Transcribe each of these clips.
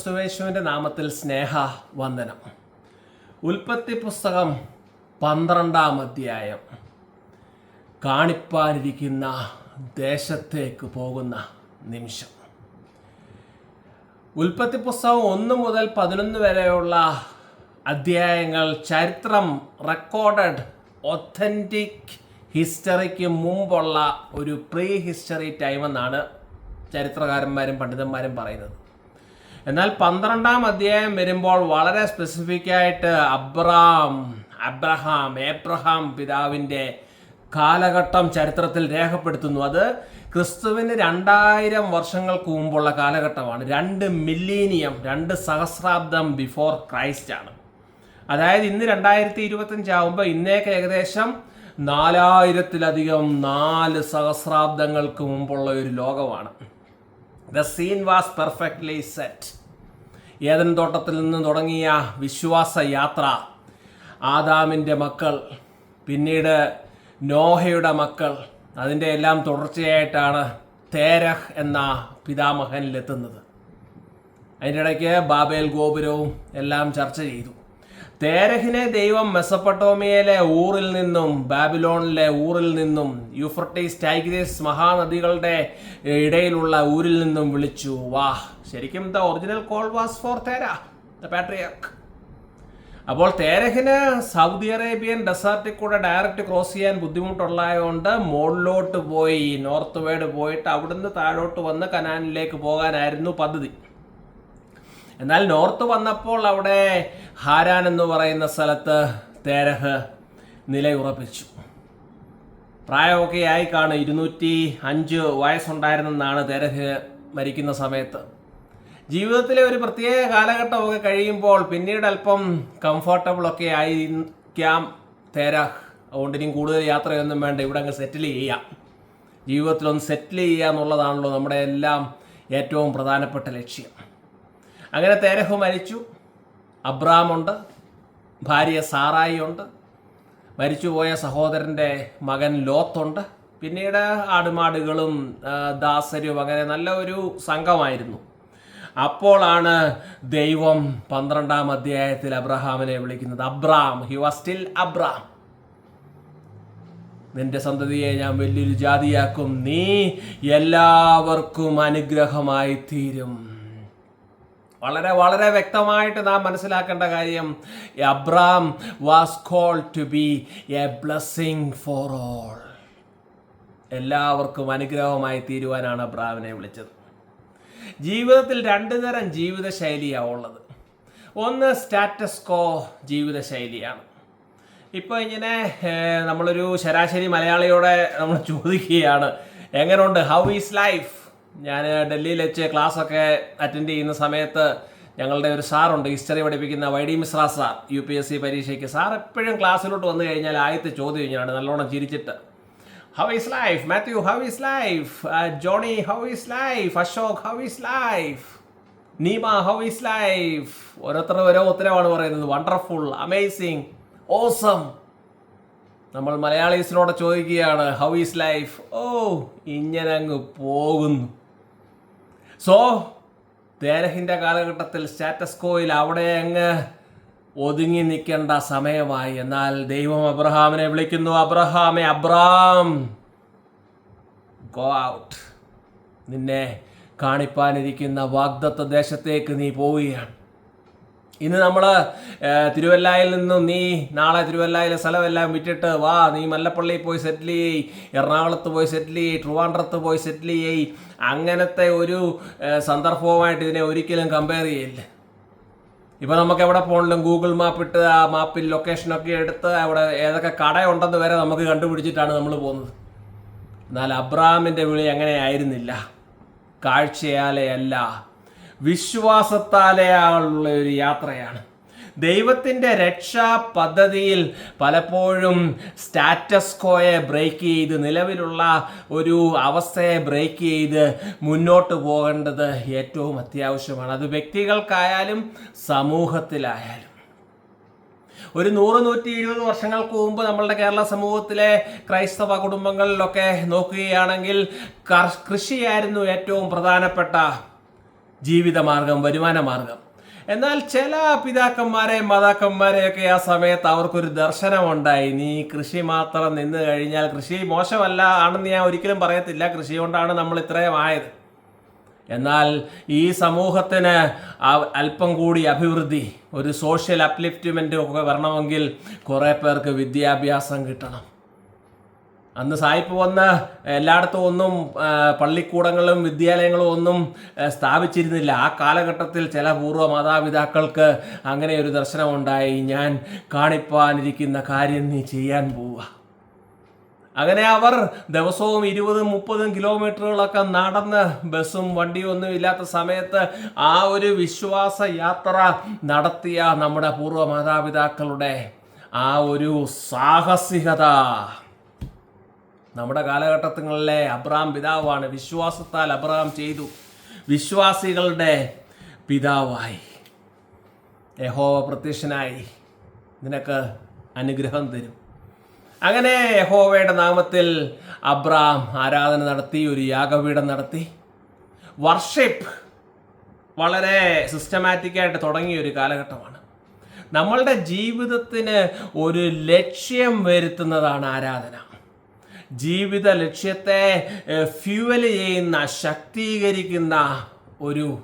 ക്രിസ്തുവേശുവിന്റെ നാമത്തിൽ സ്നേഹ വന്ദനം ഉൽപ്പത്തി പുസ്തകം പന്ത്രണ്ടാം അധ്യായം. കാണിപ്പാനിരിക്കുന്ന ദേശത്തേക്ക് പോകുന്ന നിമിഷം. ഉൽപ്പത്തി പുസ്തകം ഒന്ന് മുതൽ പതിനൊന്ന് വരെയുള്ള അധ്യായങ്ങൾ ചരിത്രം റെക്കോർഡഡ് ഒത്തന്റിക് ഹിസ്റ്ററിക്ക് മുമ്പുള്ള ഒരു പ്രീ ഹിസ്റ്ററി ടൈം എന്നാണ് ചരിത്രകാരന്മാരും പണ്ഡിതന്മാരും പറയുന്നത്. എന്നാൽ പന്ത്രണ്ടാം അധ്യായം വരുമ്പോൾ വളരെ സ്പെസിഫിക് ആയിട്ട് അബ്രാം അബ്രഹാം ഏബ്രഹാം പിതാവിന്റെ കാലഘട്ടം ചരിത്രത്തിൽ രേഖപ്പെടുത്തുന്നു. അത് ക്രിസ്തുവിന് രണ്ടായിരം വർഷങ്ങൾക്ക് മുമ്പുള്ള കാലഘട്ടമാണ്. രണ്ട് മില്ലീനിയം രണ്ട് സഹസ്രാബ്ദം ബിഫോർ ക്രൈസ്റ്റ് ആണ്. അതായത് ഇന്ന് രണ്ടായിരത്തി ഇരുപത്തഞ്ചാവുമ്പോൾ ഇന്നേക്ക് ഏകദേശം നാലായിരത്തിലധികം നാല് സഹസ്രാബ്ദങ്ങൾക്ക് മുമ്പുള്ള ഒരു ലോകമാണ്. The scene was perfectly set Eden തോട്ടത്തിൽ നിന്ന് തുടങ്ങിയ വിശ്വാസ യാത്ര. ആദാമിന്റെ മക്കൾ പിന്നീട് നോഹയുടെ മക്കൾ അതിന്റെ എല്ലാം തുടർച്ചയായിട്ടാണ് തേരഹ് എന്ന പിതാമഹനിലെത്തുന്നത്. അതിന്റെ ഇടയ്ക്ക് ബാബേൽ ഗോപുരവും എല്ലാം ചർച്ച ചെയ്തു. തേരഹിനെ ദൈവം മെസപ്പട്ടോമിയയിലെ ഊറിൽ നിന്നും ബാബിലോണിലെ ഊറിൽ നിന്നും യൂഫർട്ടീസ് ടൈഗ്രീസ് മഹാനദികളുടെ ഇടയിലുള്ള ഊരിൽ നിന്നും വിളിച്ചു. വാഹ് ശരിക്കും the original call was for Terah the patriarch. അപ്പോൾ തേരഹിന് സൗദി അറേബ്യൻ ഡെസേർട്ടിൽ കൂടെ ഡയറക്റ്റ് ക്രോസ് ചെയ്യാൻ ബുദ്ധിമുട്ടുള്ളതുകൊണ്ട് മുകളിലോട്ട് പോയി നോർത്ത് വേഡ് പോയിട്ട് അവിടുന്ന് താഴോട്ട് വന്ന് കനാനിലേക്ക് പോകാനായിരുന്നു പദ്ധതി. എന്നാൽ നോർത്ത് വന്നപ്പോൾ അവിടെ ഹാരാൻ എന്ന് പറയുന്ന സ്ഥലത്ത് തേരഹ് നിലയുറപ്പിച്ചു. പ്രായമൊക്കെ ആയി കാണും. ഇരുന്നൂറ്റി അഞ്ച് വയസ്സുണ്ടായിരുന്നെന്നാണ് തേരഹ് മരിക്കുന്ന സമയത്ത്. ജീവിതത്തിലെ ഒരു പ്രത്യേക കാലഘട്ടമൊക്കെ കഴിയുമ്പോൾ പിന്നീട് അല്പം കംഫർട്ടബിളൊക്കെ ആയിരിക്കാം തേരഹ്. അതുകൊണ്ട് ഇനിയും കൂടുതൽ യാത്രയൊന്നും വേണ്ട. ഇവിടെ അങ്ങ് സെറ്റിൽ ചെയ്യാം. ജീവിതത്തിലൊന്ന് സെറ്റിൽ ചെയ്യുക എന്നുള്ളതാണല്ലോ നമ്മുടെ എല്ലാം ഏറ്റവും പ്രധാനപ്പെട്ട ലക്ഷ്യം. അങ്ങനെ തേരഹു മരിച്ചു. അബ്രാമുണ്ട്. ഭാര്യ സാറായി ഉണ്ട് മരിച്ചുപോയ സഹോദരന്റെ മകൻ ലോത്തുണ്ട്. പിന്നീട് ആടുമാടുകളും ദാസരും അങ്ങനെ നല്ല ഒരു സംഘമായിരുന്നു. അപ്പോളാണ് ദൈവം പന്ത്രണ്ടാം അധ്യായത്തിൽ അബ്രഹാമിനെ വിളിക്കുന്നത്. Abram he was still Abram. നിന്റെ സന്തതിയെ ഞാൻ വലിയൊരു ജാതിയാക്കും. നീ എല്ലാവർക്കും അനുഗ്രഹമായി തീരും വളരെ വളരെ വ്യക്തമായിട്ട് നാം മനസ്സിലാക്കേണ്ട കാര്യം Abram was call to be a blessing for all. എല്ലാവർക്കും അനുഗ്രഹമായി തീരുവാനാണ് അബ്രാമിനെ വിളിച്ചത്. ജീവിതത്തിൽ രണ്ടു തരം ജീവിതശൈലിയാണ് ഉള്ളത്. ഒന്ന് സ്റ്റാറ്റസ് കോ ജീവിതശൈലിയാണ്. ഇപ്പോൾ ഇങ്ങനെ നമ്മളൊരു ശരാശരി മലയാളിയോടെ നമ്മൾ ചോദിക്കുകയാണ് എങ്ങനെയുണ്ട് ഹൗ ഈസ് ലൈഫ് ഞാൻ ഡൽഹിയിൽ വെച്ച് ക്ലാസ്സൊക്കെ അറ്റൻഡ് ചെയ്യുന്ന സമയത്ത് ഞങ്ങളുടെ ഒരു സാറുണ്ട് ഹിസ്റ്ററി പഠിപ്പിക്കുന്ന Y D Mishra sir U P S C പരീക്ഷയ്ക്ക് സാർ എപ്പോഴും ക്ലാസ്സിലോട്ട് വന്നു കഴിഞ്ഞാൽ ആദ്യത്തെ ചോദ്യം ഇങ്ങനെയാണ് നല്ലോണം ചിരിച്ചിട്ട്. How is life Mathew how is life Johnny how is life Ashok how is life Neema how is life ഓരോരുത്തർ ഓരോ ഉത്തരവാണ് പറയുന്നത്. വണ്ടർഫുൾ അമേസിങ് ഓസം നമ്മൾ മലയാളീസിനോട് ചോദിക്കുകയാണ് ഹൗ ഈസ് ലൈഫ് ഓ ഇങ്ങനെ അങ്ങ് പോകുന്നു. സോ തേരഹിന്റെ കാലഘട്ടത്തിൽ സ്റ്റാറ്റസ് കോയിൽ അവിടെ അങ്ങ് ഒതുങ്ങി നിൽക്കേണ്ട സമയമായി. എന്നാൽ ദൈവം അബ്രഹാമിനെ വിളിക്കുന്നു. അബ്രഹാമെ അബ്രാം ഗോ ഔട്ട് നിന്നെ കാണിപ്പാനിരിക്കുന്ന വാഗ്ദത്ത ദേശത്തേക്ക് നീ പോവുകയാണ്. ഇന്ന് നമ്മൾ തിരുവല്ലായിൽ നിന്നും നീ നാളെ തിരുവല്ലായിലെ സ്ഥലമെല്ലാം വിറ്റിട്ട് വാ. നീ മല്ലപ്പള്ളിയിൽ പോയി സെറ്റിൽ ചെയ്യ്. എറണാകുളത്ത് പോയി സെറ്റിൽ ചെയ്യ്. ട്രിവാൻഡ്രത്ത് പോയി സെറ്റിൽ ചെയ്യ്. അങ്ങനത്തെ ഒരു സന്ദർഭവുമായിട്ട് ഇതിനെ ഒരിക്കലും കമ്പയർ ചെയ്യില്ല. ഇപ്പം നമുക്ക് എവിടെ പോകണമെങ്കിലും ഗൂഗിൾ മാപ്പ് ഇട്ട് ആ മാപ്പിൽ ലൊക്കേഷനൊക്കെ എടുത്ത് അവിടെ ഏതൊക്കെ കടയുണ്ടെന്ന് വരെ നമുക്ക് കണ്ടുപിടിച്ചിട്ടാണ് നമ്മൾ പോകുന്നത്. എന്നാൽ അബ്രാമിന്റെ വിളി അങ്ങനെ ആയിരുന്നില്ല കാഴ്ചയാലെയല്ല. വിശ്വാസത്താലെയുള്ള ഒരു യാത്രയാണ്. ദൈവത്തിന്റെ രക്ഷാ പദ്ധതിയിൽ പലപ്പോഴും സ്റ്റാറ്റസ് കോയെ ബ്രേക്ക് ചെയ്ത് നിലവിലുള്ള ഒരു അവസ്ഥയെ ബ്രേക്ക് ചെയ്ത് മുന്നോട്ട് പോകേണ്ടത് ഏറ്റവും അത്യാവശ്യമാണ്. അത് വ്യക്തികൾക്കായാലും സമൂഹത്തിലായാലും. ഒരു നൂറ് നൂറ്റി ഇരുപത് വർഷങ്ങൾക്ക് മുമ്പ് നമ്മളുടെ കേരള സമൂഹത്തിലെ ക്രൈസ്തവ കുടുംബങ്ങളിലൊക്കെ നോക്കുകയാണെങ്കിൽ കൃഷിയായിരുന്നു ഏറ്റവും പ്രധാനപ്പെട്ട ജീവിതമാർഗം വരുമാനമാർഗം. എന്നാൽ ചില പിതാക്കന്മാരെ മാതാക്കന്മാരെയൊക്കെ ആ സമയത്ത് അവർക്കൊരു ദർശനമുണ്ടായി. നീ കൃഷി മാത്രം നിന്ന് കഴിഞ്ഞാൽ കൃഷി മോശമല്ല ആണെന്ന് ഞാൻ ഒരിക്കലും പറയത്തില്ല. കൃഷി കൊണ്ടാണ് നമ്മൾ ഇത്രയും ആയത്. എന്നാൽ ഈ സമൂഹത്തിന് അല്പം കൂടി അഭിവൃദ്ധി ഒരു സോഷ്യൽ അപ്ലിഫ്റ്റ്മെന്റ് ഒക്കെ വരണമെങ്കിൽ കുറേ പേർക്ക് വിദ്യാഭ്യാസം കിട്ടണം. അന്ന് സായിപ്പ് വന്ന് എല്ലായിടത്തും ഒന്നും പള്ളിക്കൂടങ്ങളും വിദ്യാലയങ്ങളും ഒന്നും സ്ഥാപിച്ചിരുന്നില്ല. ആ കാലഘട്ടത്തിൽ ചില പൂർവ മാതാപിതാക്കൾക്ക് അങ്ങനെ ഒരു ദർശനമുണ്ടായി. ഞാൻ കാണിപ്പാനിരിക്കുന്ന കാര്യം നീ ചെയ്യാൻ പോവുക അങ്ങനെ അവർ ദിവസവും ഇരുപതും മുപ്പതും കിലോമീറ്ററുകളൊക്കെ നടന്ന് ബസ്സും വണ്ടിയും ഒന്നും ഇല്ലാത്ത സമയത്ത് ആ ഒരു വിശ്വാസ യാത്ര നടത്തിയ നമ്മുടെ പൂർവ മാതാപിതാക്കളുടെ ആ ഒരു സാഹസികത. നമ്മുടെ കാലഘട്ടങ്ങളിലെ അബ്രഹാം പിതാവാണ്. വിശ്വാസത്താൽ അബ്രഹാം ചെയ്തു. വിശ്വാസികളുടെ പിതാവായി. യഹോവ പ്രത്യക്ഷനായി. നിനക്ക് അനുഗ്രഹം തരും. അങ്ങനെ യഹോവയുടെ നാമത്തിൽ അബ്രാം ആരാധന നടത്തി ഒരു യാഗപീഠം നടത്തി. വർഷിപ്പ് വളരെ സിസ്റ്റമാറ്റിക്കായിട്ട് തുടങ്ങിയ ഒരു കാലഘട്ടമാണ്. നമ്മളുടെ ജീവിതത്തിന് ഒരു ലക്ഷ്യം വരുത്തുന്നതാണ് ആരാധന. ജീവിത ലക്ഷ്യത്തെ ഫ്യൂവൽ ചെയ്യുന്ന ശക്തീകരിക്കുന്ന ഒരു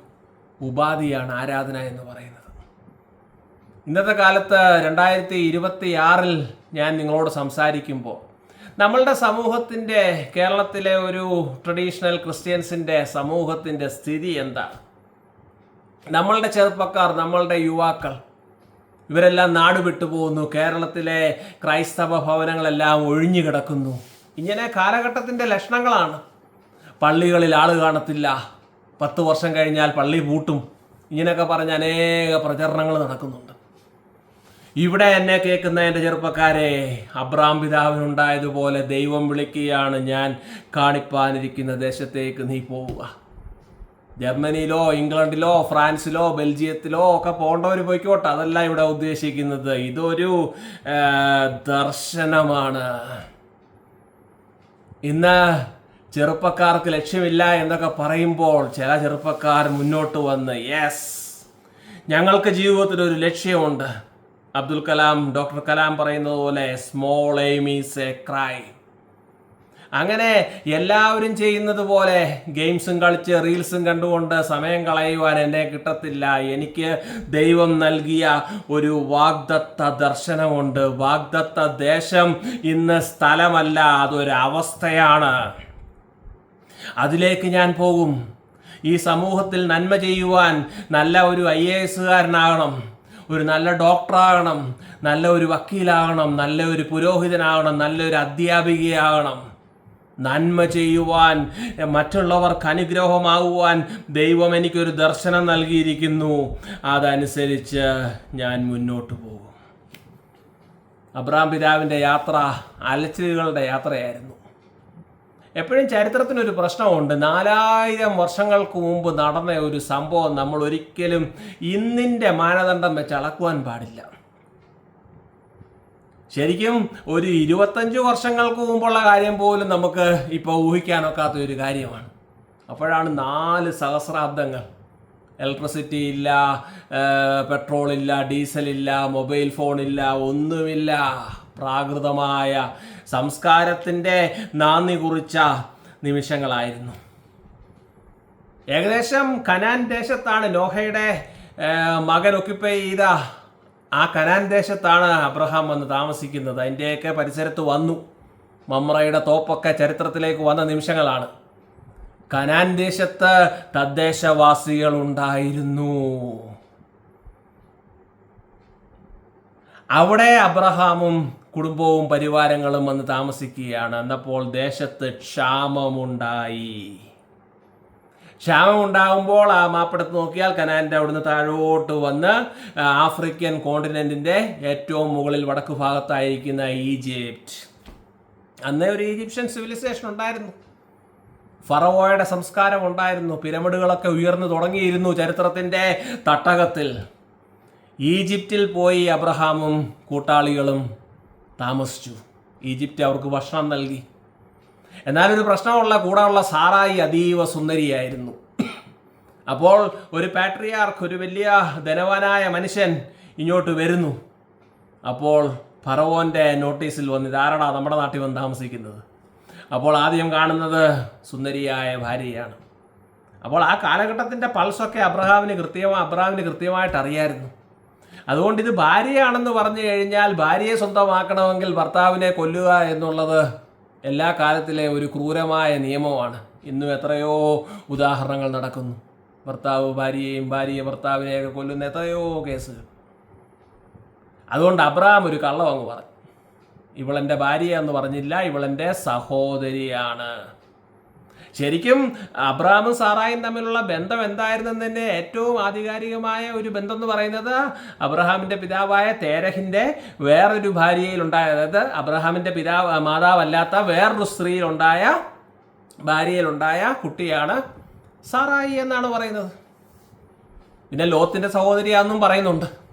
ഉപാധിയാണ് ആരാധന എന്ന് പറയുന്നത്. ഇന്നത്തെ കാലത്ത് രണ്ടായിരത്തി ഇരുപത്തി ആറിൽ ഞാൻ നിങ്ങളോട് സംസാരിക്കുമ്പോൾ നമ്മളുടെ സമൂഹത്തിന്റെ കേരളത്തിലെ ഒരു ട്രഡീഷണൽ ക്രിസ്ത്യൻസിന്റെ സമൂഹത്തിന്റെ സ്ഥിതി എന്താണ് നമ്മളുടെ ചെറുപ്പക്കാർ നമ്മളുടെ യുവാക്കൾ ഇവരെല്ലാം നാടുവിട്ടു പോകുന്നു കേരളത്തിലെ ക്രൈസ്തവ ഭവനങ്ങളെല്ലാം ഒഴിഞ്ഞു കിടക്കുന്നു. ഇങ്ങനെ കാലഘട്ടത്തിന്റെ ലക്ഷണങ്ങളാണ്. പള്ളികളിൽ ആൾ കാണത്തില്ല. പത്ത് വർഷം കഴിഞ്ഞാൽ പള്ളി പൂട്ടും. ഇങ്ങനെയൊക്കെ പറഞ്ഞ് അനേക പ്രചരണങ്ങൾ നടക്കുന്നുണ്ട്. ഇവിടെ എന്നെ കേൾക്കുന്ന എന്റെ ചെറുപ്പക്കാരെ അബ്രാം പിതാവിനുണ്ടായതുപോലെ ദൈവം വിളിക്കുകയാണ് ഞാൻ. കാണിപ്പാനിരിക്കുന്ന ദേശത്തേക്ക് നീ പോവുക. ജർമ്മനിയിലോ ഇംഗ്ലണ്ടിലോ ഫ്രാൻസിലോ ബെൽജിയത്തിലോ ഒക്കെ പോകേണ്ടവർ പോയിക്കോട്ടെ. അതല്ല ഇവിടെ ഉദ്ദേശിക്കുന്നത്. ഇതൊരു ദർശനമാണ്. ഇന്ന് ചെറുപ്പക്കാർക്ക് ലക്ഷ്യമില്ല എന്നൊക്കെ പറയുമ്പോൾ ചില ചെറുപ്പക്കാർ മുന്നോട്ട് വന്ന് യെസ് ഞങ്ങൾക്ക് ജീവിതത്തിൽ ഒരു ലക്ഷ്യമുണ്ട്. അബ്ദുൽ കലാം ഡോക്ടർ കലാം പറയുന്നത് പോലെ small aim is a crime അങ്ങനെ എല്ലാവരും ചെയ്യുന്നത് പോലെ ഗെയിംസും കളിച്ച് റീൽസും കണ്ടുകൊണ്ട് സമയം കളയുവാൻ എന്നെ കിട്ടത്തില്ല. എനിക്ക് ദൈവം നൽകിയ ഒരു വാഗ്ദത്ത ദർശനമുണ്ട്. വാഗ്ദത്ത ദേശം ഇന്ന് സ്ഥലമല്ല അതൊരവസ്ഥയാണ് അതിലേക്ക് ഞാൻ പോകും. ഈ സമൂഹത്തിൽ നന്മ ചെയ്യുവാൻ നല്ല ഒരു ഐ എ എസുകാരനാകണം ഒരു നല്ല ഡോക്ടറാകണം. നല്ല ഒരു വക്കീലാകണം. നല്ല ഒരു പുരോഹിതനാകണം. നല്ലൊരു അധ്യാപികയാകണം. നന്മ ചെയ്യുവാൻ മറ്റുള്ളവർക്ക് അനുഗ്രഹമാകുവാൻ ദൈവം എനിക്കൊരു ദർശനം നൽകിയിരിക്കുന്നു. അതനുസരിച്ച് ഞാൻ മുന്നോട്ട് പോകും. അബ്രാം പിതാവിന്റെ യാത്ര അലച്ചിലുകളുടെ യാത്രയായിരുന്നു. എപ്പോഴും ചരിത്രത്തിനൊരു പ്രശ്നമുണ്ട്. നാലായിരം വർഷങ്ങൾക്ക് മുമ്പ് നടന്ന ഒരു സംഭവം നമ്മൾ ഒരിക്കലും ഇന്നിന്റെ മാനദണ്ഡം വെച്ച് അളക്കുവാൻ പാടില്ല. ശരിക്കും ഒരു ഇരുപത്തഞ്ച് വർഷങ്ങൾക്ക് മുമ്പുള്ള കാര്യം പോലും നമുക്ക് ഇപ്പോൾ ഊഹിക്കാനൊക്കാത്ത ഒരു കാര്യമാണ്. അപ്പോഴാണ് നാല് സഹസ്രാബ്ദങ്ങൾ. ഇലക്ട്രിസിറ്റി ഇല്ല പെട്രോൾ ഇല്ല ഡീസൽ ഇല്ല മൊബൈൽ ഫോൺ ഇല്ല ഒന്നുമില്ല. പ്രാകൃതമായ സംസ്കാരത്തിന്റെ നാന്ദി കുറിച്ച നിമിഷങ്ങളായിരുന്നു. ഏകദേശം കനാൻ ദേശത്താണ് നോഹയുടെ മകൻ ഒക്യുപ്പൈ ചെയ്ത ആ കനാൻ ദേശത്താണ് അബ്രഹാം വന്ന് താമസിക്കുന്നത്. അതിന്റെയൊക്കെ പരിസരത്ത് വന്നു. മമ്രയുടെ തോപ്പൊക്കെ ചരിത്രത്തിലേക്ക് വന്ന നിമിഷങ്ങളാണ്. കനാൻ ദേശത്ത് തദ്ദേശവാസികൾ ഉണ്ടായിരുന്നു അവിടെ അബ്രഹാമും കുടുംബവും പരിവാരങ്ങളും വന്ന് താമസിക്കുകയാണ്. എന്നപ്പോൾ ദേശത്ത് ക്ഷാമമുണ്ടായി. ക്ഷാമം ഉണ്ടാകുമ്പോൾ ആ മാപ്പിടത്ത് നോക്കിയാൽ കനാലിന്റെ അവിടുന്ന് താഴോട്ട് വന്ന് ആഫ്രിക്കൻ കോണ്ടിനെന്റിന്റെ ഏറ്റവും മുകളിൽ വടക്ക് ഭാഗത്തായിരിക്കുന്ന ഈജിപ്റ്റ്. അന്നേ ഒരു ഈജിപ്ഷ്യൻ സിവിലൈസേഷൻ ഉണ്ടായിരുന്നു. ഫറവോയുടെ സംസ്കാരം ഉണ്ടായിരുന്നു. പിരമിഡുകളൊക്കെ ഉയർന്നു തുടങ്ങിയിരുന്നു ചരിത്രത്തിന്റെ തട്ടകത്തിൽ. ഈജിപ്തിൽ പോയി അബ്രഹാമും കൂട്ടാളികളും താമസിച്ചു. ഈജിപ്റ്റ് അവർക്ക് ഭക്ഷണം നൽകി. എന്നാലൊരു പ്രശ്നമുള്ള കൂടാനുള്ള സാറായി അതീവ സുന്ദരിയായിരുന്നു. അപ്പോൾ ഒരു പാട്രിയാർക്ക് ഒരു വലിയ ധനവാനായ മനുഷ്യൻ ഇങ്ങോട്ട് വരുന്നു. അപ്പോൾ ഫറവോന്റെ നോട്ടീസിൽ വന്ന് ഇതാരടാ നമ്മുടെ നാട്ടിൽ വന്ന് താമസിക്കുന്നത്? അപ്പോൾ ആദ്യം കാണുന്നത് സുന്ദരിയായ ഭാര്യയാണ്. അപ്പോൾ ആ കാലഘട്ടത്തിന്റെ പൾസൊക്കെ അബ്രഹാമിന് കൃത്യമായി അബ്രഹാമിന് കൃത്യമായിട്ട് അറിയായിരുന്നു. അതുകൊണ്ട് ഇത് ഭാര്യയാണെന്ന് പറഞ്ഞു കഴിഞ്ഞാൽ ഭാര്യയെ സ്വന്തമാക്കണമെങ്കിൽ ഭർത്താവിനെ കൊല്ലുക എന്നുള്ളത് എല്ലാ കാലത്തിലെ ഒരു ക്രൂരമായ നിയമമാണ്. ഇന്നും എത്രയോ ഉദാഹരണങ്ങൾ നടക്കുന്നു. ഭർത്താവ് ഭാര്യയെയും ഭാര്യയെ ഭർത്താവിനെയൊക്കെ കൊല്ലുന്ന എത്രയോ കേസുകൾ. അതുകൊണ്ട് അബ്രഹാം ഒരു കള്ളം അങ്ങ് പറഞ്ഞു. ഇവളെന്റെ ഭാര്യ എന്ന് പറഞ്ഞില്ല ഇവളെന്റെ സഹോദരിയാണ്. ശരിക്കും അബ്രഹാമും സാറായും തമ്മിലുള്ള ബന്ധം എന്തായിരുന്നെന്നെ ഏറ്റവും ആധികാരികമായ ഒരു ബന്ധം എന്ന് പറയുന്നത് അബ്രഹാമിന്റെ പിതാവായ തേരഹിന്റെ വേറൊരു ഭാര്യയിലുണ്ടായ അതായത് അബ്രഹാമിന്റെ പിതാവ് മാതാവല്ലാത്ത വേറൊരു സ്ത്രീയിലുണ്ടായ ഭാര്യയിലുണ്ടായ കുട്ടിയാണ് സാറായി എന്നാണ് പറയുന്നത്. പിന്നെ ലോത്തിന്റെ സഹോദരിയാണെന്നും പറയുന്നുണ്ട്.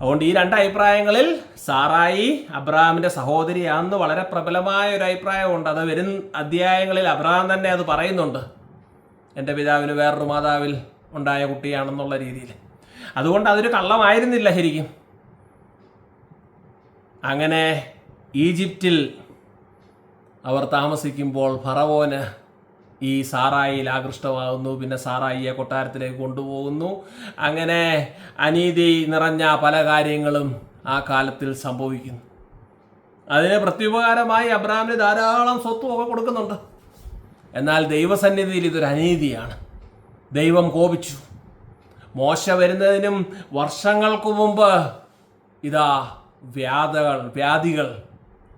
അതുകൊണ്ട് ഈ രണ്ട് അഭിപ്രായങ്ങളിൽ സാറായി അബ്രഹാമിന്റെ സഹോദരിയാണെന്ന് വളരെ പ്രബലമായ ഒരു അഭിപ്രായമുണ്ട്. അത് വരും അധ്യായങ്ങളിൽ അബ്രഹാം തന്നെ അത് പറയുന്നുണ്ട്. എന്റെ പിതാവിന് വേറൊരു മാതാവിൽ ഉണ്ടായ കുട്ടിയാണെന്നുള്ള രീതിയിൽ. അതുകൊണ്ട് അതൊരു കള്ളമായിരുന്നില്ല ശരിക്കും. അങ്ങനെ ഈജിപ്തിൽ അവർ താമസിക്കുമ്പോൾ ഫറവോന് ഈ സാറായിയിൽ ആകൃഷ്ടമാകുന്നു പിന്നെ സാറായിയെ കൊട്ടാരത്തിലേക്ക് കൊണ്ടുപോകുന്നു. അങ്ങനെ അനീതി നിറഞ്ഞ പല കാര്യങ്ങളും ആ കാലത്തിൽ സംഭവിക്കുന്നു. അതിന് പ്രത്യുപകാരമായി അബ്രാമിന് ധാരാളം സ്വത്തും ഒക്കെ കൊടുക്കുന്നുണ്ട്. എന്നാൽ ദൈവസന്നിധിയിൽ ഇതൊരു അനീതിയാണ്. ദൈവം കോപിച്ചു. മോശ വരുന്നതിനും വർഷങ്ങൾക്ക് മുമ്പ് ഇതാ വ്യാധകൾ വ്യാധികൾ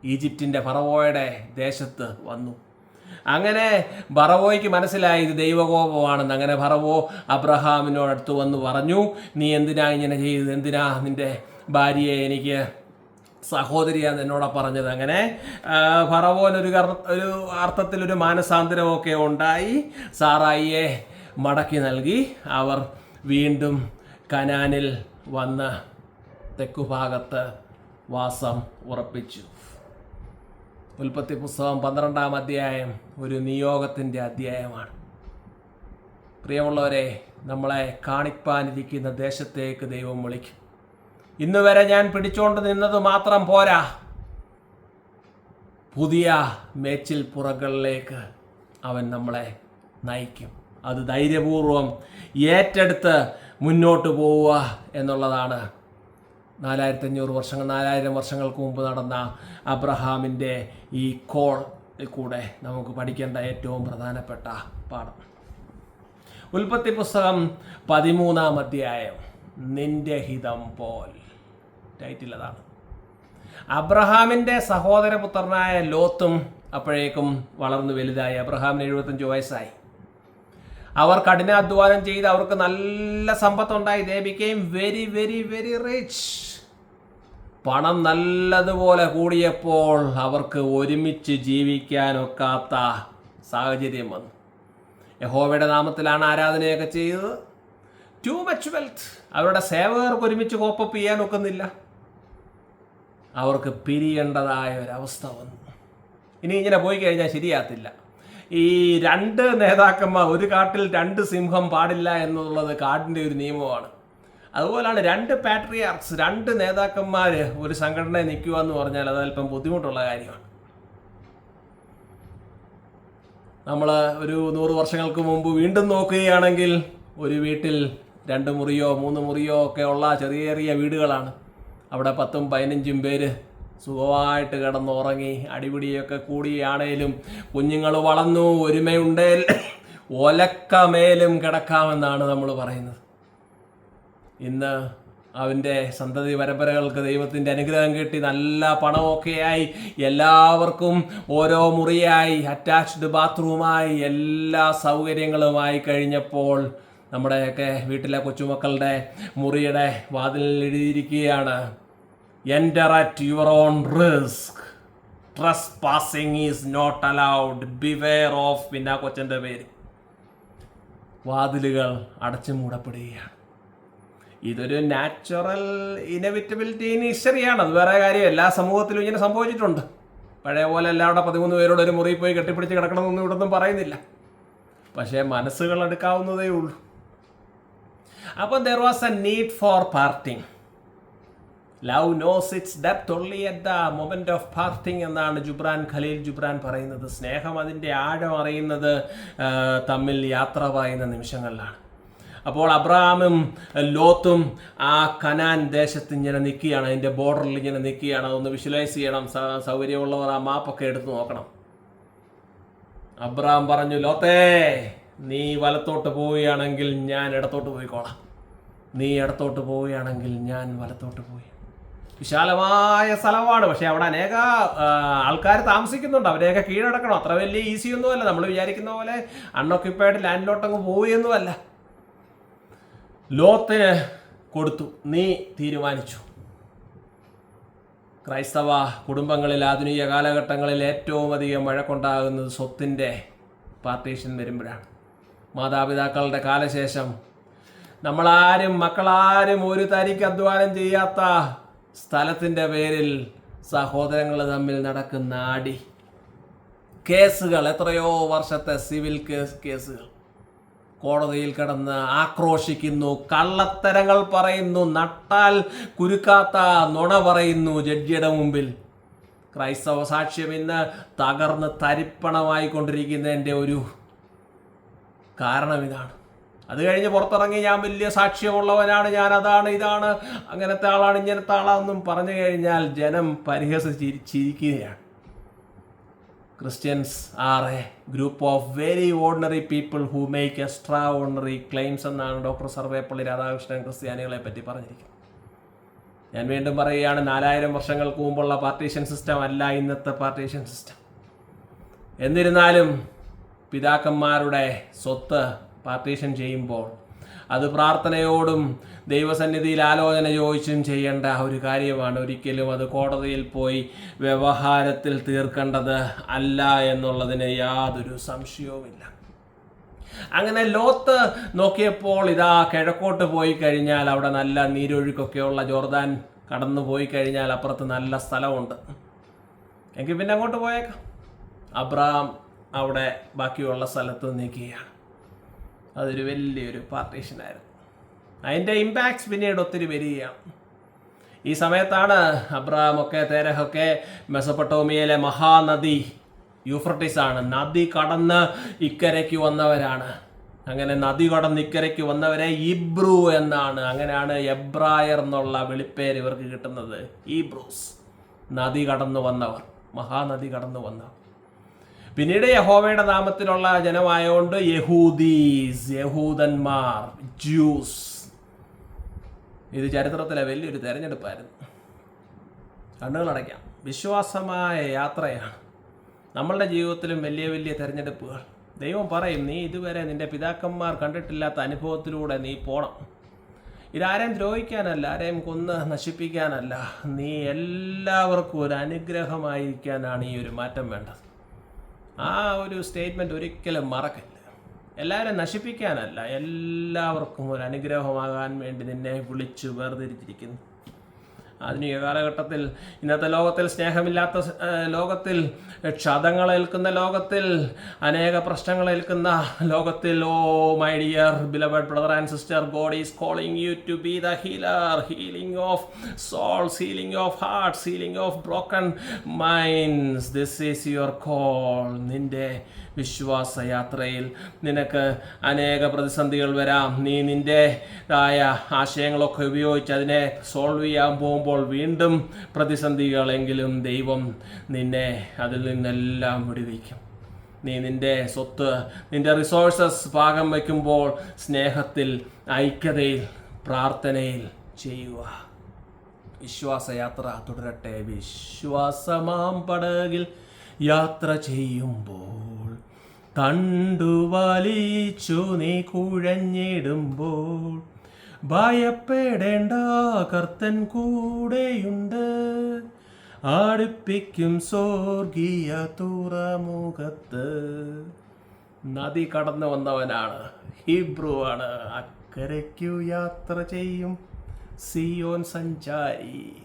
ഈജിപ്തിന്റെ ഫറവോയുടെ ദേശത്ത് വന്നു. അങ്ങനെ ബറവോയ്ക്ക് മനസ്സിലായി ഇത് ദൈവകോപമാണെന്ന്. അങ്ങനെ ബറവോ അബ്രഹാമിനോടടുത്ത് വന്ന് പറഞ്ഞു നീ എന്തിനാ ഇങ്ങനെ ചെയ്തത്? എന്തിനാ നിന്റെ ഭാര്യയെ എനിക്ക് സഹോദരിയാണ് എന്നോട് പറഞ്ഞത്? അങ്ങനെ ഫറവോനൊരു ഒരു അർത്ഥത്തിൽ ഒരു മാനസാന്തരമൊക്കെ ഉണ്ടായി. സാറായിയെ മടക്കി നൽകി. അവർ വീണ്ടും കനാനിൽ വന്ന് തെക്കുഭാഗത്ത് വാസം ഉറപ്പിച്ചു. ഉൽപ്പത്തി പുസ്തകം പന്ത്രണ്ടാം അധ്യായം ഒരു നിയോഗത്തിന്റെ അധ്യായമാണ്. പ്രിയമുള്ളവരെ നമ്മളെ കാണിപ്പാനിരിക്കുന്ന ദേശത്തേക്ക് ദൈവം വിളിക്കും. ഇന്ന് വരെ ഞാൻ പിടിച്ചോണ്ട് നിന്നത് മാത്രം പോരാ. പുതിയ മേച്ചിൽ പുറകളിലേക്ക് അവൻ നമ്മളെ നയിക്കും. അത് ധൈര്യപൂർവം ഏറ്റെടുത്ത് മുന്നോട്ട് പോവുക എന്നുള്ളതാണ് നാലായിരത്തി അഞ്ഞൂറ് വർഷങ്ങൾ നാലായിരം വർഷങ്ങൾക്ക് മുമ്പ് നടന്ന അബ്രഹാമിന്റെ ഈ കോൾ കൂടെ നമുക്ക് പഠിക്കേണ്ട ഏറ്റവും പ്രധാനപ്പെട്ട പാഠം. ഉൽപ്പത്തി പുസ്തകം പതിമൂന്നാം അധ്യായം നിന്റെ ഹിതം പോൽ. ടൈറ്റിൽ അതാണ്. അബ്രഹാമിന്റെ സഹോദരപുത്രനായ ലോത്തും അപ്പോഴേക്കും വളർന്നു വലുതായി. അബ്രഹാമിന് എഴുപത്തഞ്ച് വയസ്സായി. അവർ കഠിനാധ്വാനം ചെയ്ത് അവർക്ക് നല്ല സമ്പത്തുണ്ടായി. ദേ ബിക്കെയും വെരി വെരി വെരി റിച്ച് പണം നല്ലതുപോലെ കൂടിയപ്പോൾ അവർക്ക് ഒരുമിച്ച് ജീവിക്കാനൊക്കാത്ത സാഹചര്യം വന്നു. യഹോവയുടെ നാമത്തിലാണ് ആരാധനയൊക്കെ ചെയ്തത്. ടു മച്ച് വെൽത്ത് അവരുടെ സേവകർക്ക് ഒരുമിച്ച് കോപ്പപ്പ് ചെയ്യാൻ ഒക്കുന്നില്ല അവർക്ക് പിരിയേണ്ടതായ ഒരവസ്ഥ വന്നു. ഇനി ഇങ്ങനെ പോയി കഴിഞ്ഞാൽ ശരിയാത്തില്ല ഈ രണ്ട് നേതാക്കന്മാർ ഒരു കാട്ടിൽ രണ്ട് സിംഹം പാടില്ല എന്നുള്ളത് കാടിന്റെ ഒരു നിയമമാണ്. അതുപോലാണ് രണ്ട് പാട്രിയാർക്സ് രണ്ട് നേതാക്കന്മാർ ഒരു സംഘടനയെ നിൽക്കുക എന്ന് പറഞ്ഞാൽ അത് അല്പം ബുദ്ധിമുട്ടുള്ള കാര്യമാണ്. നമ്മൾ ഒരു നൂറ് വർഷങ്ങൾക്ക് മുമ്പ് വീണ്ടും നോക്കുകയാണെങ്കിൽ ഒരു വീട്ടിൽ രണ്ട് മുറിയോ മൂന്ന് മുറിയോ ഒക്കെ ഉള്ള ചെറിയ ചെറിയ വീടുകളാണ്. അവിടെ പത്തും പതിനഞ്ചും പേര് സുഖമായിട്ട് കിടന്നുറങ്ങി അടിപിടിയൊക്കെ കൂടിയാണേലും കുഞ്ഞുങ്ങൾ വളർന്നു ഒരുമയുണ്ടേൽ ഒലക്കമേലും കിടക്കാമെന്നാണ് നമ്മൾ പറയുന്നത്. ഇന്ന് അവന്റെ സന്തതി പരമ്പരകൾക്ക് ദൈവത്തിന്റെ അനുഗ്രഹം കിട്ടി. നല്ല പണമൊക്കെയായി. എല്ലാവർക്കും ഓരോ മുറിയായി. അറ്റാച്ച്ഡ് ബാത്റൂമായി. എല്ലാ സൗകര്യങ്ങളുമായി കഴിഞ്ഞപ്പോൾ നമ്മുടെയൊക്കെ വീട്ടിലെ കൊച്ചുമക്കളുടെ മുറിയുടെ വാതിലിൽ എഴുതിയിരിക്കുകയാണ്. Enter at your own risk trespassing is not allowed beware of പിന്നെ കൊച്ചന്റെ പേര്. വാതിലുകൾ അടച്ചു മൂടപ്പെടുകയാണ് ഇതൊരു നാച്ചുറൽ ഇനവിറ്റബിലിറ്റി ഇനി ഹിസ്റ്ററിയാണ് അത് വേറെ കാര്യം. എല്ലാ സമൂഹത്തിലും ഇങ്ങനെ സംഭവിച്ചിട്ടുണ്ട്. പഴയ പോലെ എല്ലാവരുടെ പതിമൂന്ന് പേരോട് ഒരു മുറിയിൽ പോയി കെട്ടിപ്പിടിച്ച് കിടക്കണമെന്നൊന്നും ഇവിടൊന്നും പറയുന്നില്ല. പക്ഷേ മനസ്സുകൾ എടുക്കാവുന്നതേ ഉള്ളൂ. അപ്പം there was a need for parting love knows its depth only at the moment of parting എന്നാണ് ജുബ്രാൻ ഖലീൽ ജുബ്രാൻ പറയുന്നത്. സ്നേഹം അതിന്റെ ആഴം അറിയുന്നത് തമ്മിൽ യാത്ര പറയുന്ന നിമിഷങ്ങളിലാണ്. അപ്പോൾ അബ്രഹാമും ലോത്തും ആ കനാൻ ദേശത്ത് ഇങ്ങനെ നിൽക്കുകയാണ്. അതിന്റെ ബോർഡറിൽ ഇങ്ങനെ നിൽക്കുകയാണ്. അതൊന്ന് വിഷ്വലൈസ് ചെയ്യണം. സൗകര്യമുള്ളവർ ആ മാപ്പൊക്കെ എടുത്ത് നോക്കണം. അബ്രഹാം പറഞ്ഞു ലോത്തേ നീ വലത്തോട്ട് പോവുകയാണെങ്കിൽ ഞാൻ ഇടത്തോട്ട് പോയിക്കോളാം. നീ ഇടത്തോട്ട് പോവുകയാണെങ്കിൽ ഞാൻ വലത്തോട്ട് പോയി. വിശാലമായ സ്ഥലമാണ്. പക്ഷെ അവിടെ അനേക ആൾക്കാർ താമസിക്കുന്നുണ്ട്. അവരെയൊക്കെ കീഴടക്കണം. അത്ര വലിയ ഈസി ഒന്നുമല്ല. നമ്മൾ വിചാരിക്കുന്ന പോലെ അൺഓക്യുപ്പൈഡ് ലാൻഡിലോട്ടങ്ങ് പോവുകയൊന്നുമല്ല. ലോത്തിന് കൊടുത്തു. നീ തീരുമാനിച്ചു. ക്രൈസ്തവ കുടുംബങ്ങളിൽ ആധുനിക കാലഘട്ടങ്ങളിൽ ഏറ്റവും അധികം വഴക്കുണ്ടാകുന്നത് സ്വത്തിന്റെ പാർട്ടീഷൻ വരുമ്പോഴാണ്. മാതാപിതാക്കളുടെ കാലശേഷം നമ്മളാരും മക്കളാരും ഒരു തരിക്ക് അധ്വാനം ചെയ്യാത്ത സ്ഥലത്തിന്റെ പേരിൽ സഹോദരങ്ങൾ തമ്മിൽ നടക്കുന്ന അടി. കേസുകൾ എത്രയോ വർഷത്തെ സിവിൽ കേസ് കേസുകൾ. കോടതിയിൽ കിടന്ന് ആക്രോശിക്കുന്നു കള്ളത്തരങ്ങൾ പറയുന്നു നട്ടാൽ കുരുക്കാത്ത നുണ പറയുന്നു ജഡ്ജിയുടെ മുമ്പിൽ. ക്രൈസ്തവ സാക്ഷ്യം ഇന്ന് തകർന്ന് തരിപ്പണമായി കൊണ്ടിരിക്കുന്നതിന്റെ ഒരു കാരണം ഇതാണ് അത് കഴിഞ്ഞ് പുറത്തിറങ്ങി ഞാൻ വലിയ സാക്ഷ്യമുള്ളവനാണ് ഞാൻ അതാണ് ഇതാണ് അങ്ങനത്തെ ആളാണ് ഇങ്ങനത്തെ ആളാണെന്നും പറഞ്ഞു കഴിഞ്ഞാൽ ജനം പരിഹസിച്ച് ചിരിക്കുകയാണ് Christians are a group of very ordinary people who make extra ordinary claims എന്നാണ് ഡോക്ടർ സർവേപ്പള്ളി രാധാകൃഷ്ണൻ ക്രിസ്ത്യാനികളെ പറ്റി പറഞ്ഞിരിക്കുന്നത്. ഞാൻ വീണ്ടും പറയുകയാണ് നാലായിരം വർഷങ്ങൾക്ക് മുമ്പുള്ള പാർട്ടീഷൻ സിസ്റ്റം അല്ല ഇന്നത്തെ പാർട്ടീഷൻ സിസ്റ്റം എന്നിരുന്നാലും പിതാക്കന്മാരുടെ സ്വത്ത് പാർട്ടീഷൻ ചെയ്യുമ്പോൾ അത് പ്രാർത്ഥനയോടും ദൈവസന്നിധിയിൽ ആലോചന ചോദിച്ചും ചെയ്യേണ്ട ഒരു കാര്യമാണ് ഒരിക്കലും അത് കോടതിയിൽ പോയി വ്യവഹാരത്തിൽ തീർക്കേണ്ടത് അല്ല എന്നുള്ളതിന് യാതൊരു സംശയവുമില്ല. അങ്ങനെ ലോത്ത് നോക്കിയപ്പോൾ ഇതാ കിഴക്കോട്ട് പോയി കഴിഞ്ഞാൽ അവിടെ നല്ല നീരൊഴുക്കൊക്കെയുള്ള ജോർദാൻ കടന്നു പോയി കഴിഞ്ഞാൽ അപ്പുറത്ത് നല്ല സ്ഥലമുണ്ട്. എങ്കിൽ പിന്നെ അങ്ങോട്ട് പോയേക്കാം. അബ്രഹാം അവിടെ ബാക്കിയുള്ള സ്ഥലത്ത് നിൽക്കുകയാണ്. അതൊരു വലിയൊരു പാർട്ടീഷനായിരുന്നു അതിന്റെ ഇമ്പാക്ട്സ് പിന്നീട് ഒത്തിരി വരികയാണ്. ഈ സമയത്താണ് അബ്രഹാമൊക്കെ തേരഹൊക്കെ മെസപ്പട്ടോമിയയിലെ മഹാനദി യൂഫ്രട്ടീസ് ആണ് നദി കടന്ന് ഇക്കരയ്ക്ക് വന്നവരാണ്. അങ്ങനെ നദി കടന്ന് ഇക്കരയ്ക്ക് വന്നവരെ ഇബ്രു എന്നാണ്. അങ്ങനെയാണ് എബ്രായർ എന്നുള്ള വിളിപ്പേര് ഇവർക്ക് കിട്ടുന്നത്. ഇബ്രൂസ് നദി കടന്നു വന്നവർ. മഹാനദി കടന്നു വന്നവർ. പിന്നീട് യഹോവയുടെ നാമത്തിലുള്ള ജനമായോണ്ട് യഹൂദീസ് യഹൂദന്മാർ ജ്യൂസ് ഇത് ചരിത്രത്തിലെ വലിയൊരു തെരഞ്ഞെടുപ്പായിരുന്നു. കണ്ണുകളടയ്ക്കാം. വിശ്വാസമായ യാത്രയാണ്. നമ്മളുടെ ജീവിതത്തിലും വലിയ വലിയ തിരഞ്ഞെടുപ്പുകൾ. ദൈവം പറയും നീ ഇതുവരെ നിന്റെ പിതാക്കന്മാർ കണ്ടിട്ടില്ലാത്ത അനുഭവത്തിലൂടെ നീ പോണം. ഇതാരെയും ദ്രോഹിക്കാനല്ല ആരെയും കൊന്ന് നശിപ്പിക്കാനല്ല. നീ എല്ലാവർക്കും ഒരു അനുഗ്രഹമായിരിക്കാനാണ് ഈ ഒരു മാറ്റം വേണ്ടത്. ആ ഒരു സ്റ്റേറ്റ്മെന്റ് ഒരിക്കലും മറക്കില്ല എല്ലാവരും നശിപ്പിക്കാനല്ല എല്ലാവർക്കും ഒരു അനുഗ്രഹമാകാൻ വേണ്ടി നിന്നെ വിളിച്ചു വേർതിരിച്ചിരിക്കുന്നു. ആധുനിക കാലഘട്ടത്തിൽ ഇന്നത്തെ ലോകത്തിൽ സ്നേഹമില്ലാത്ത ലോകത്തിൽ ക്ഷതങ്ങൾ ഏൽക്കുന്ന ലോകത്തിൽ അനേക പ്രശ്നങ്ങൾ ഏൽക്കുന്ന ലോകത്തിൽ ഓ my dear beloved brother and sister God is calling you to be the healer healing of souls healing of hearts healing of broken minds this is your call. നിന്റെ വിശ്വാസയാത്രയിൽ നിനക്ക് അനേക പ്രതിസന്ധികൾ വരാം. നീ നിന്റെതായ ആശയങ്ങളൊക്കെ ഉപയോഗിച്ച് അതിനെ സോൾവ് ചെയ്യാൻ പോകുമ്പോൾ വീണ്ടും പ്രതിസന്ധികളെങ്കിലും ദൈവം നിന്നെ അതിൽ നിന്നെല്ലാം വിടുവിക്കും. നീ നിന്റെ സ്വത്ത് നിന്റെ റിസോഴ്സസ് പാകം വയ്ക്കുമ്പോൾ സ്നേഹത്തിൽ ഐക്യതയിൽ പ്രാർത്ഥനയിൽ ചെയ്യുക. വിശ്വാസയാത്ര തുടരട്ടെ. വിശ്വാസമാം പടകിൽ യാത്ര ചെയ്യുമ്പോൾ തണ്ടു വലിച്ചു നീ കുഴഞ്ഞിടുമ്പോൾ ഭയപ്പെടേണ്ട കർത്തൻ കൂടെയുണ്ട്. ആടിപ്പിക്കും സ്വർഗീയ തുറമുഖത്ത്. നദി കടന്നു വന്നവനാണ് ഹീബ്രു ആണ്. അക്കരയ്ക്കു യാത്ര ചെയ്യും സിയോൻ സഞ്ചാരി.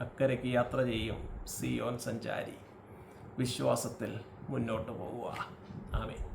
അക്കരയ്ക്ക് യാത്ര ചെയ്യും സിയോൻ സഞ്ചാരി. വിശ്വാസത്തിൽ മുന്നോട്ട് പോവുക. Amén.